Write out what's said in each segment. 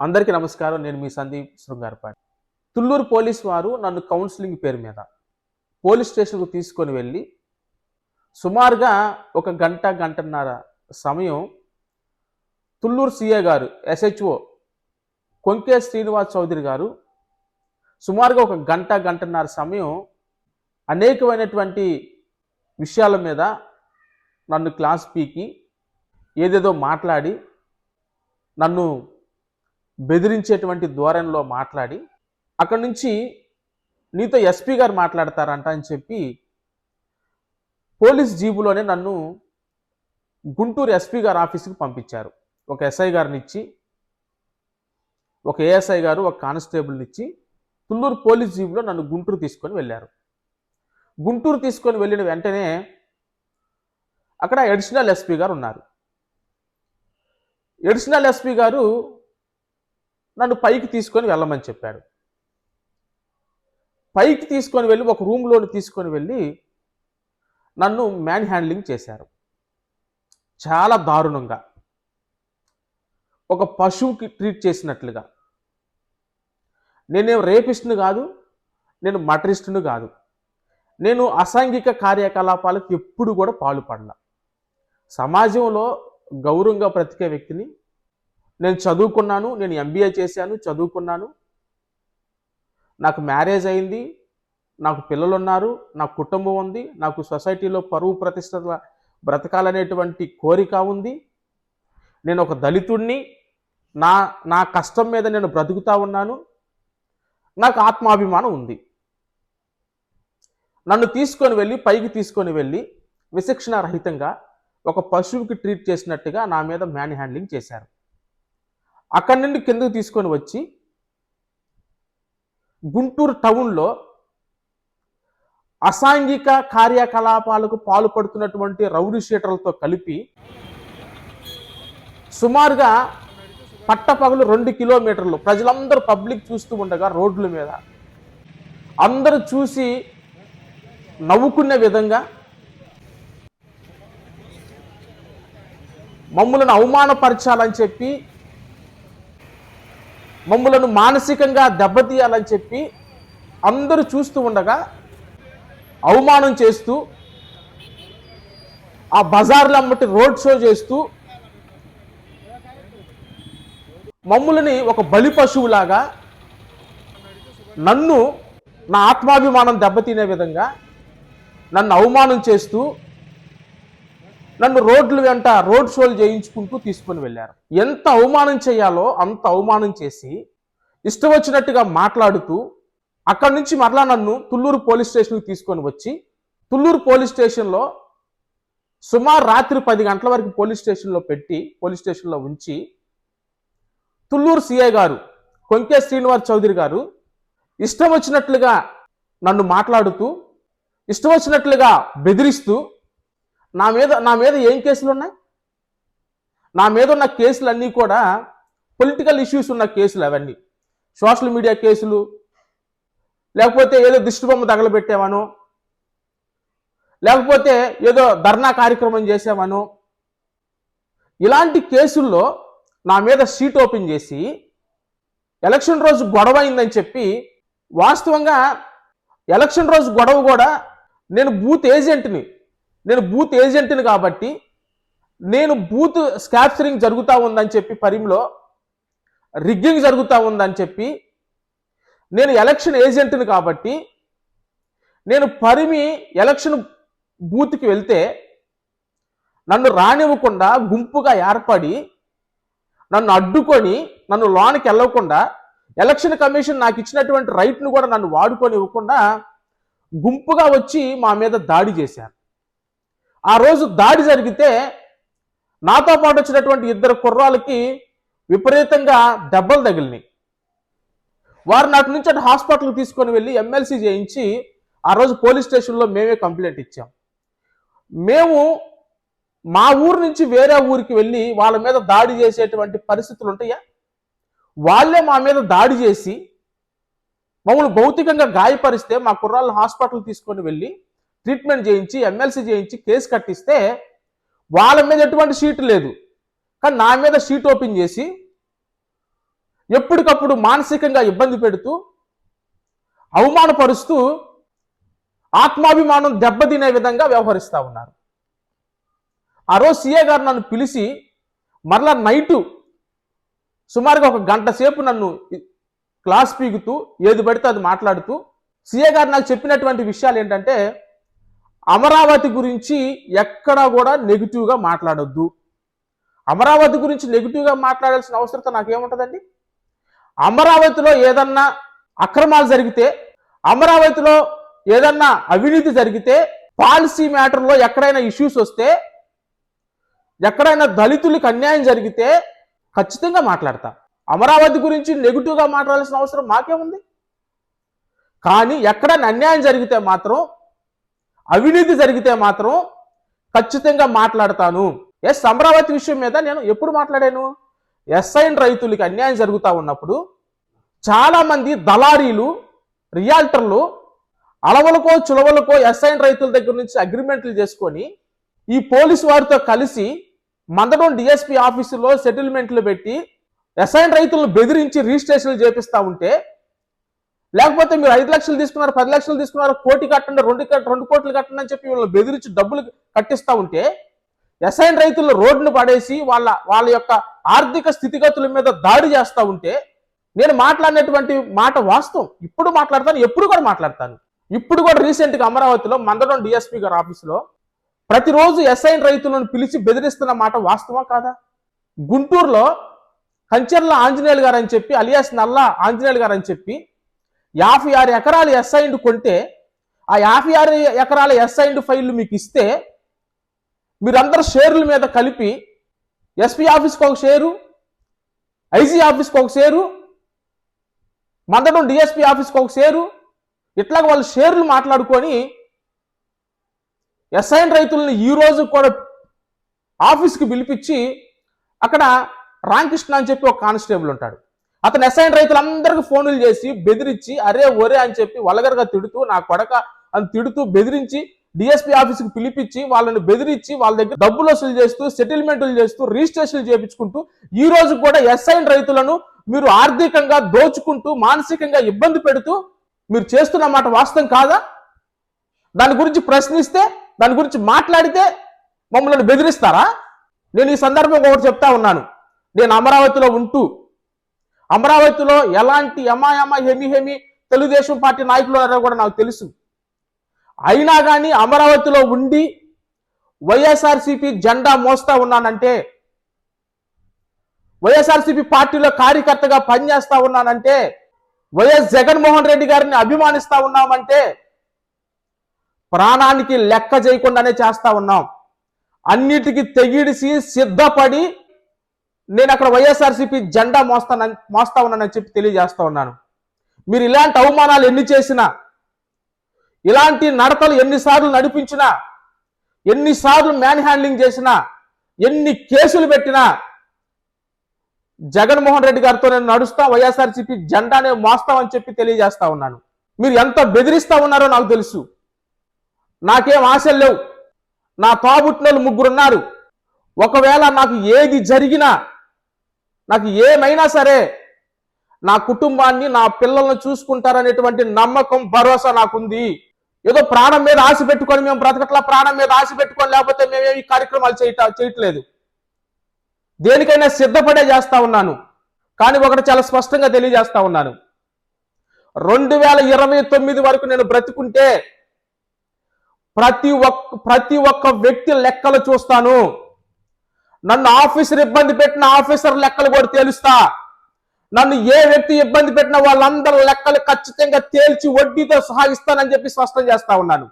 అందరికీ నమస్కారం. నేను మీ సందీప్ శృంగారపాటి. తుళ్ళూరు పోలీస్ వారు నన్ను కౌన్సిలింగ్ పేరు మీద పోలీస్ స్టేషన్కు తీసుకొని వెళ్ళి సుమారుగా ఒక గంట గంటన్నర సమయం తుళ్ళూరు సిఏ గారు ఎస్హెచ్ఓ కొంకే శ్రీనివాస్ చౌదరి గారు సుమారుగా ఒక గంట గంటన్నర సమయం అనేకమైనటువంటి విషయాల మీద నన్ను క్లాస్ పీకి ఏదేదో మాట్లాడి నన్ను బెదిరించేటువంటి ధోరణిలో మాట్లాడి అక్కడి నుంచి నీతో ఎస్పీ గారు మాట్లాడతారంట అని చెప్పి పోలీస్ జీబులోనే నన్ను గుంటూరు ఎస్పీ గారు ఆఫీస్కి పంపించారు. ఒక ఎస్ఐ గారిని ఇచ్చి ఒక ఏఎస్ఐ గారు ఒక కానిస్టేబుల్ని ఇచ్చి తుళ్ళూరు పోలీస్ జీబులో నన్ను గుంటూరు తీసుకొని వెళ్ళారు. గుంటూరు తీసుకొని వెళ్ళిన వెంటనే అక్కడ అడిషనల్ ఎస్పీ గారు ఉన్నారు. అడిషనల్ ఎస్పీ గారు నన్ను పైకి తీసుకొని వెళ్ళమని చెప్పాడు. పైకి తీసుకొని వెళ్ళి ఒక రూమ్లోని తీసుకొని వెళ్ళి నన్ను మ్యాన్ హ్యాండ్లింగ్ చేశారు. చాలా దారుణంగా. ఒక పశువుకి ట్రీట్ చేసినట్లుగా. నేనేం రేపిస్ట్ను కాదు నేను మటరిస్ట్ను కాదు. నేను అసాంఘిక కార్యకలాపాలకు ఎప్పుడు కూడా పాల్పడలా. సమాజంలో గౌరవంగా బ్రతికే వ్యక్తిని నేను చదువుకున్నాను నేను ఎంబీఏ చేశాను చదువుకున్నాను. నాకు మ్యారేజ్ అయింది నాకు పిల్లలు ఉన్నారు నా కుటుంబం ఉంది నాకు సొసైటీలో పరువు ప్రతిష్టల బ్రతకాలనేటువంటి కోరిక ఉంది. నేను ఒక దళితుణ్ణి నా నా కష్టం మీద నేను బ్రతుకుతా ఉన్నాను. నాకు ఆత్మాభిమానం ఉంది. నన్ను తీసుకొని వెళ్ళి పైకి తీసుకొని వెళ్ళి విశిక్షణ రహితంగా ఒక పశువుకి ట్రీట్ చేసినట్టుగా నా మీద మ్యాన్ హ్యాండ్లింగ్ చేశారు. అక్కడి నుండి కిందకు తీసుకొని వచ్చి గుంటూరు టౌన్లో అసాంఘిక కార్యకలాపాలకు పాల్పడుతున్నటువంటి రౌడీ షీటర్లతో కలిపి సుమారుగా పట్టపగలు రెండు కిలోమీటర్లు ప్రజలందరూ పబ్లిక్ చూస్తూ ఉండగా రోడ్ల మీద అందరూ చూసి నవ్వుకునే విధంగా మమ్మల్ని అవమానపరచాలని చెప్పి మమ్మలను మానసికంగా దెబ్బతీయాలని చెప్పి అందరూ చూస్తూ ఉండగా అవమానం చేస్తూ ఆ బజార్లు అమ్మటి రోడ్ షో చేస్తూ మమ్ములని ఒక బలి పశువులాగా నన్ను నా ఆత్మాభిమానం దెబ్బతినే విధంగా నన్ను అవమానం చేస్తూ నన్ను రోడ్లు వెంట రోడ్ షోలు చేయించుకుంటూ తీసుకొని వెళ్ళారు. ఎంత అవమానం చేయాలో అంత అవమానం చేసి ఇష్టం వచ్చినట్టుగా మాట్లాడుతూ అక్కడి నుంచి మరలా నన్ను తుళ్ళూరు పోలీస్ స్టేషన్కి తీసుకొని వచ్చి తుళ్ళూరు పోలీస్ స్టేషన్లో సుమారు రాత్రి పది గంటల వరకు పోలీస్ స్టేషన్లో పెట్టి పోలీస్ స్టేషన్లో ఉంచి తుళ్ళూరు సిఐ గారు కొంకే శ్రీనివాస్ చౌదరి గారు ఇష్టం వచ్చినట్లుగా నన్ను మాట్లాడుతూ ఇష్టం వచ్చినట్లుగా బెదిరిస్తూ నా మీద నా మీద ఏం కేసులు ఉన్నాయి నా మీద ఉన్న కేసులు అన్నీ కూడా పొలిటికల్ ఇష్యూస్ ఉన్న కేసులు అవన్నీ. సోషల్ మీడియా కేసులు లేకపోతే ఏదో దిష్టిబొమ్మ బొమ్మ లేకపోతే ఏదో ధర్నా కార్యక్రమం చేసామనో ఇలాంటి కేసుల్లో నా మీద సీట్ ఓపెన్ చేసి ఎలక్షన్ రోజు గొడవ అయిందని చెప్పి వాస్తవంగా ఎలక్షన్ రోజు గొడవ కూడా నేను బూత్ ఏజెంట్ని నేను బూత్ ఏజెంట్ని కాబట్టి నేను బూత్ స్కాప్చరింగ్ జరుగుతూ ఉందని చెప్పి పరిమిలో రిగ్గింగ్ జరుగుతూ ఉందని చెప్పి నేను ఎలక్షన్ ఏజెంట్ని కాబట్టి నేను పరిమి ఎలక్షన్ బూత్కి వెళ్తే నన్ను రానివ్వకుండా గుంపుగా ఏర్పడి నన్ను అడ్డుకొని నన్ను లోనికి వెళ్ళకుండా ఎలక్షన్ కమిషన్ నాకు ఇచ్చినటువంటి రైట్ను కూడా నన్ను వాడుకొని ఇవ్వకుండా గుంపుగా వచ్చి మా మీద దాడి చేశారు. ఆ రోజు దాడి జరిగితే నాతో పాటు వచ్చినటువంటి ఇద్దరు కుర్రాలకి విపరీతంగా దెబ్బలు తగిలినాయి. వారు నాటి నుంచి అటు హాస్పిటల్కి తీసుకొని వెళ్ళి ఎమ్మెల్సీ చేయించి ఆ రోజు పోలీస్ స్టేషన్లో మేమే కంప్లైంట్ ఇచ్చాం. మేము మా ఊరు నుంచి వేరే ఊరికి వెళ్ళి వాళ్ళ మీద దాడి చేసేటువంటి పరిస్థితులు ఉంటాయా? వాళ్ళే మా మీద దాడి చేసి మమ్మల్ని భౌతికంగా గాయపరిస్తే మా కుర్రాళ్ళు హాస్పిటల్ తీసుకొని వెళ్ళి ట్రీట్మెంట్ చేయించి ఎమ్మెల్సీ చేయించి కేసు కట్టిస్తే వాళ్ళ మీద ఎటువంటి షీట్ లేదు. కానీ నా మీద షీట్ ఓపెన్ చేసి ఎప్పటికప్పుడు మానసికంగా ఇబ్బంది పెడుతూ అవమానపరుస్తూ ఆత్మాభిమానం దెబ్బతినే విధంగా వ్యవహరిస్తూ ఉన్నారు. ఆ రోజు సీఏ గారు నన్ను పిలిచి మరలా నైటు సుమారుగా ఒక గంట సేపు నన్ను క్లాస్ పీకుతూ ఏది పడితే అది మాట్లాడుతూ సీఏ గారు నాకు చెప్పినటువంటి విషయాలు ఏంటంటే అమరావతి గురించి ఎక్కడా కూడా నెగిటివ్గా మాట్లాడొద్దు. అమరావతి గురించి నెగిటివ్గా మాట్లాడాల్సిన అవసరత నాకేముంటుందండి? అమరావతిలో ఏదన్నా అక్రమాలు జరిగితే అమరావతిలో ఏదన్నా అవినీతి జరిగితే పాలసీ మ్యాటర్లో ఎక్కడైనా ఇష్యూస్ వస్తే ఎక్కడైనా దళితులకు అన్యాయం జరిగితే ఖచ్చితంగా మాట్లాడతా. అమరావతి గురించి నెగిటివ్గా మాట్లాడాల్సిన అవసరం మాకేముంది? కానీ ఎక్కడైనా అన్యాయం జరిగితే మాత్రం అవినీతి జరిగితే మాత్రం ఖచ్చితంగా మాట్లాడతాను. ఎస్ అమరావతి విషయం మీద నేను ఎప్పుడు మాట్లాడాను? ఎస్ఐన్ రైతులకి అన్యాయం జరుగుతూ ఉన్నప్పుడు చాలామంది దళారీలు రియాల్టర్లు అలవలకో చులవలకో ఎస్ఐన్ రైతుల దగ్గర నుంచి అగ్రిమెంట్లు చేసుకొని ఈ పోలీసు వారితో కలిసి మందడం డిఎస్పీ ఆఫీసులో సెటిల్మెంట్లు పెట్టి ఎస్ఐన్ రైతులను బెదిరించి రిజిస్ట్రేషన్లు చేపిస్తా ఉంటే లేకపోతే మీరు ఐదు లక్షలు తీసుకున్నారు పది లక్షలు తీసుకున్నారు కోటి కట్టండి రెండు రెండు కోట్లు కట్టండి అని చెప్పి వీళ్ళు బెదిరించి డబ్బులు కట్టిస్తా ఉంటే ఎస్ఐన్ రైతులు రోడ్డును పడేసి వాళ్ళ వాళ్ళ యొక్క ఆర్థిక స్థితిగతుల మీద దాడి చేస్తా ఉంటే నేను మాట్లాడినటువంటి మాట వాస్తవం. ఇప్పుడు మాట్లాడతాను ఎప్పుడు కూడా మాట్లాడతాను. ఇప్పుడు కూడా రీసెంట్గా అమరావతిలో మందడం డిఎస్పీ గారి ఆఫీసులో ప్రతిరోజు ఎస్ఐన్ రైతులను పిలిచి బెదిరిస్తున్న మాట వాస్తవా కాదా? గుంటూరులో కంచెర్ల ఆంజనేయులు గారు అని చెప్పి అలియాస్ నల్లా ఆంజనేయులు గారు అని చెప్పి యాభై ఆరు ఎకరాలు ఎస్ఐండ్ కొంటే ఆ యాభై ఆరు ఎకరాల ఎస్ఐండ్ ఫైళ్ళు మీకు ఇస్తే మీరందరూ షేర్ల మీద కలిపి ఎస్పీ ఆఫీస్కి ఒక షేరు ఐజీ ఆఫీస్కి ఒక షేరు మందడం డిఎస్పీ ఆఫీస్కి ఒక షేరు ఇట్లాగ వాళ్ళు షేర్లు మాట్లాడుకొని ఎస్ఐన్ రైతులను ఈ రోజు కూడా ఆఫీస్కి పిలిపించి అక్కడ రామకృష్ణ అని చెప్పి ఒక కానిస్టేబుల్ ఉంటాడు. అతను ఎస్ఐన్ రైతులందరికీ ఫోన్లు చేసి బెదిరించి అరే ఒరే అని చెప్పి వలగరగా తిడుతూ నా కొడక అని తిడుతూ బెదిరించి డిఎస్పీ ఆఫీస్కి పిలిపించి వాళ్ళని బెదిరించి వాళ్ళ దగ్గర డబ్బులు వసూలు చేస్తూ సెటిల్మెంట్లు చేస్తూ రిజిస్ట్రేషన్లు చేపించుకుంటూ ఈ రోజు కూడా ఎస్ఐన్ రైతులను మీరు ఆర్థికంగా దోచుకుంటూ మానసికంగా ఇబ్బంది పెడుతూ మీరు చేస్తున్న మాట వాస్తవం కాదా? దాని గురించి ప్రశ్నిస్తే దాని గురించి మాట్లాడితే మమ్మల్ని బెదిరిస్తారా? నేను ఈ సందర్భంగా ఒకటి చెప్తా ఉన్నాను. నేను అమరావతిలో ఉంటూ అమరావతిలో ఎలాంటి ఎమాయమ హెమి హెమి తెలుగుదేశం పార్టీ నాయకులు ఉన్నారో కూడా నాకు తెలుసు. అయినా కానీ అమరావతిలో ఉండి వైఎస్ఆర్సీపీ జెండా మోస్తా ఉన్నానంటే వైఎస్ఆర్సీపీ పార్టీలో కార్యకర్తగా పనిచేస్తా ఉన్నానంటే వైఎస్ జగన్మోహన్ రెడ్డి గారిని అభిమానిస్తా ఉన్నామంటే ప్రాణానికి లెక్క చేయకుండానే చేస్తా ఉన్నాం. అన్నిటికీ తెగిడిసి సిద్ధపడి నేను అక్కడ వైఎస్ఆర్సీపీ జెండా మోస్తానని మోస్తా ఉన్నానని చెప్పి తెలియజేస్తా ఉన్నాను. మీరు ఇలాంటి అవమానాలు ఎన్ని చేసినా ఇలాంటి నడతలు ఎన్నిసార్లు నడిపించినా ఎన్నిసార్లు మ్యాన్ హ్యాండ్లింగ్ చేసినా ఎన్ని కేసులు పెట్టినా జగన్మోహన్ రెడ్డి గారితో నేను నడుస్తా వైఎస్ఆర్సీపీ జెండానే మోస్తామని చెప్పి తెలియజేస్తా ఉన్నాను. మీరు ఎంత బెదిరిస్తా ఉన్నారో నాకు తెలుసు. నాకేం ఆశలు లేవు. నా తోబుట్టినోళ్ళు ముగ్గురున్నారు. ఒకవేళ నాకు ఏది జరిగినా నాకు ఏమైనా సరే నా కుటుంబాన్ని నా పిల్లల్ని చూసుకుంటారనేటువంటి నమ్మకం భరోసా నాకుంది. ఏదో ప్రాణం మీద ఆశ పెట్టుకొని మేము బ్రతకట్లా ప్రాణం మీద ఆశ పెట్టుకొని లేకపోతే ఈ కార్యక్రమాలు చేయట చేయట్లేదు. దేనికైనా సిద్ధపడే చేస్తా ఉన్నాను. కానీ ఒకటి చాలా స్పష్టంగా తెలియజేస్తా ఉన్నాను. రెండు వేల ఇరవై తొమ్మిది వరకు నేను బ్రతుకుంటే ప్రతి ఒక్క ప్రతి ఒక్క వ్యక్తి లెక్కలు చూస్తాను. నన్ను ఆఫీసర్ ఇబ్బంది పెట్టిన ఆఫీసర్ లెక్కలు కూడా తేలుస్తా. నన్ను ఏ వ్యక్తి ఇబ్బంది పెట్టిన వాళ్ళందరూ లెక్కలు ఖచ్చితంగా తేల్చి వడ్డీతో సహా ఇస్తానని చెప్పి స్పష్టం చేస్తా ఉన్నాను.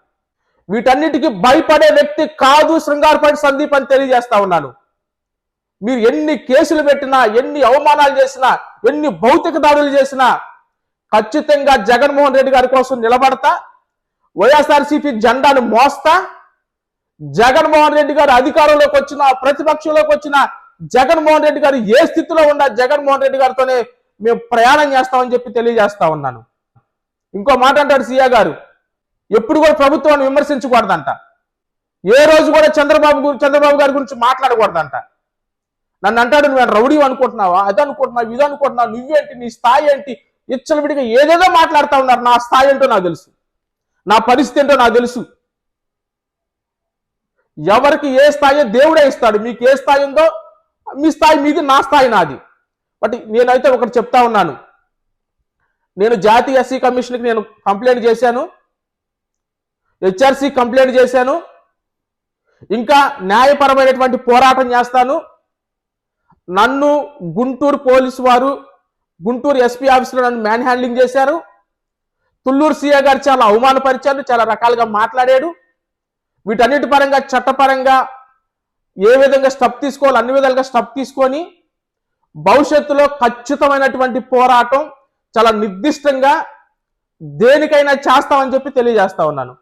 వీటన్నిటికీ భయపడే వ్యక్తి కాదు శృంగారపడి సందీప్ అని తెలియజేస్తా ఉన్నాను. మీరు ఎన్ని కేసులు పెట్టినా ఎన్ని అవమానాలు చేసినా ఎన్ని భౌతిక దాడులు చేసినా ఖచ్చితంగా జగన్మోహన్ రెడ్డి గారి కోసం నిలబడతా వైఎస్ఆర్సీపీ జెండాను మోస్తా జగన్మోహన్ రెడ్డి గారు అధికారంలోకి వచ్చిన ప్రతిపక్షంలోకి వచ్చిన జగన్మోహన్ రెడ్డి గారు ఏ స్థితిలో ఉన్న జగన్మోహన్ రెడ్డి గారితోనే మేము ప్రయాణం చేస్తామని చెప్పి తెలియజేస్తా ఉన్నాను. ఇంకో మాట అంటాడు సీఏ గారు ఎప్పుడు కూడా ప్రభుత్వాన్ని విమర్శించకూడదంట. ఏ రోజు కూడా చంద్రబాబు చంద్రబాబు గారి గురించి మాట్లాడకూడదంట. నన్ను అంటాడు నువ్వు రౌడీ అనుకుంటున్నావా? అది అనుకుంటున్నావు ఇది అనుకుంటున్నావు నువ్వేంటి నీ స్థాయి ఏంటి? విడిగా ఏదేదో మాట్లాడుతూ ఉన్నారు. నా స్థాయి ఏంటో నాకు తెలుసు. నా పరిస్థితి ఏంటో నాకు తెలుసు. ఎవరికి ఏ స్థాయి దేవుడే ఇస్తాడు మీకు ఏ స్థాయి ఉందో మీ స్థాయి మీది నా స్థాయి నాది. బట్ నేనైతే ఒకటి చెప్తా ఉన్నాను. నేను జాతీయ ఎస్సీ కమిషన్కి నేను కంప్లైంట్ చేశాను. హెచ్ఆర్సీ కంప్లైంట్ చేశాను. ఇంకా న్యాయపరమైనటువంటి పోరాటం చేస్తాను. నన్ను గుంటూరు పోలీసు వారు గుంటూరు ఎస్పీ ఆఫీసులో నన్ను మ్యాన్ హ్యాండ్లింగ్ చేశారు. తుళ్ళూరు సీఏ గారు చాలా అవమానపరిచారు చాలా రకాలుగా మాట్లాడాడు. వీటన్నిటి పరంగా చట్టపరంగా ఏ విధంగా స్టెప్ తీసుకోవాలి అన్ని విధాలుగా స్టెప్ తీసుకొని భవిష్యత్తులో ఖచ్చితమైనటువంటి పోరాటం చాలా నిర్దిష్టంగా దేనికైనా చేస్తామని చెప్పి తెలియజేస్తా ఉన్నాను.